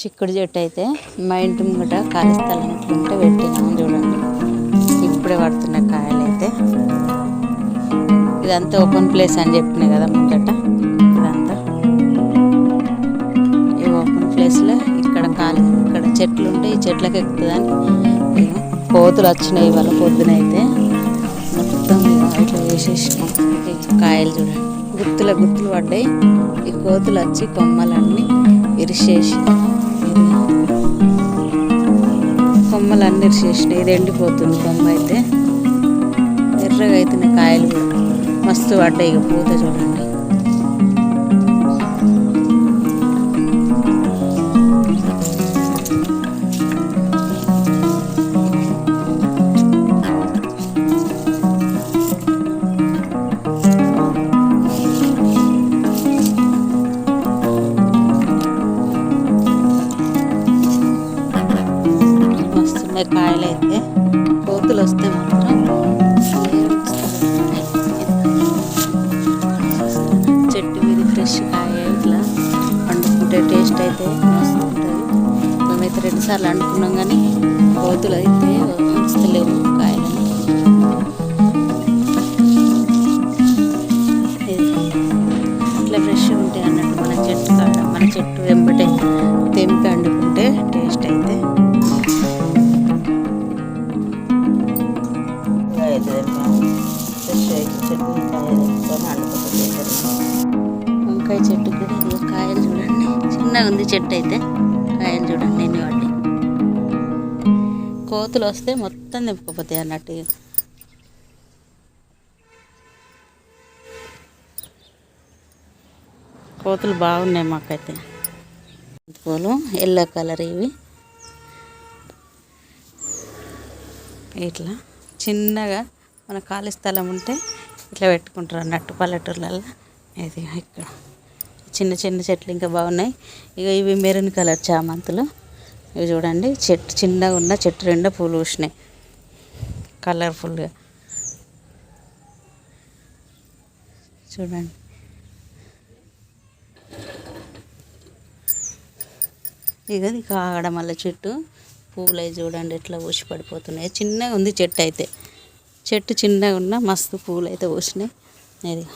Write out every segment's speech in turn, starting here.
చిక్కుడు చెట్టు అయితే మా ఇంటి ముంగట ఖాళీ స్థలం ఉంటే పెట్టినాము చూడండి. ఇప్పుడే పడుతున్న కాయలు అయితే. ఇదంతా ఓపెన్ ప్లేస్ అని చెప్పినాయి కదా ముంగట. ఇదంతా. ఈ ఓపెన్ ప్లేస్లో ఇక్కడ ఖాళీ ఇక్కడ చెట్లు ఉంటే ఈ చెట్లకు ఎక్కుతుందని కోతులు వచ్చినాయి వాళ్ళ పొద్దున అయితే. మొత్తం ఇట్లా వేసేసినాయి కాయలు చూడండి. గుర్తుల గుత్తులు పడ్డాయి. ఈ కోతులు వచ్చి కొమ్మలన్నీ ఇరిసేసి కొమ్మలన్నీ చేసినాయి ఇది ఎండిపోతుంది కొమ్మ అయితే. ఎర్రగా అయితే కాయలు మస్తు పడ్డాయి ఇక పూత చూడండి. వస్తున్నాయి కాయలు అయితే కోతులు వస్తే మాత్రం చెట్టు మీద ఫ్రెష్ కాయ ఇట్లా వండుకుంటే టేస్ట్ అయితే మస్తు ఉంటుంది మేమైతే రెండుసార్లు వండుకున్నాం కానీ కోతులు అయితే ఉంచలేవు కాయలని ఇట్లా ఫ్రెష్ ఉంటాయి అన్నట్టు మన చెట్టు కాడ మన చెట్టు వెంబటే వంకాయ చెట్టు కూడా ఇదిగో కాయలు చూడండి. చిన్నగా ఉంది చెట్టు అయితే. కాయలు చూడండి ఎన్ని వాటి కోతులు వస్తే మొత్తం నింపుకుపోతాయి అన్నట్టు. కోతులు బాగున్నాయి మాకైతే. పూలు ఎల్లో కలర్ ఇవి. ఇట్లా చిన్నగా మన ఖాళీ స్థలం ఉంటే ఇట్లా పెట్టుకుంటారు అన్నట్టు పల్లెటూర్లలో ఇది ఇక్కడ. చిన్న చిన్న చెట్లు ఇంకా బాగున్నాయి. ఇక ఇవి మెరూన్ కలర్ చామంతులు. ఇవి చూడండి చెట్టు చిన్నగా ఉన్న చెట్టు రెండో పూలు పూసినాయి. కలర్ఫుల్గా. చూడండి. ఇక ఇది కాగడ మల్ల చెట్టు. పూలు అవి చూడండి ఎట్లా ఊసి పడిపోతున్నాయి. చిన్నగా ఉంది చెట్టు అయితే. చెట్టు చిన్నగా ఉన్న మస్తు పూలు అయితే పూసినాయి. ఇది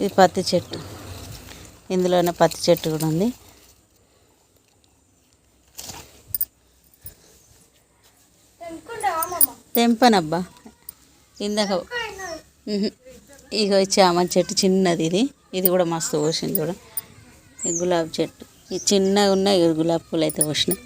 ఇది పత్తి చెట్టు. ఇందులోనే పత్తి చెట్టు కూడా ఉంది. తెంపనబ్బా. ఇందాక ఇగో చామంతి చెట్టు చిన్నది ఇది. ఇది కూడా మస్తు పోసింది చూడ. ఈ గులాబీ చెట్టు. ఈ చిన్నగా ఉన్న గులాబీ పూలు అయితే పోసినాయి.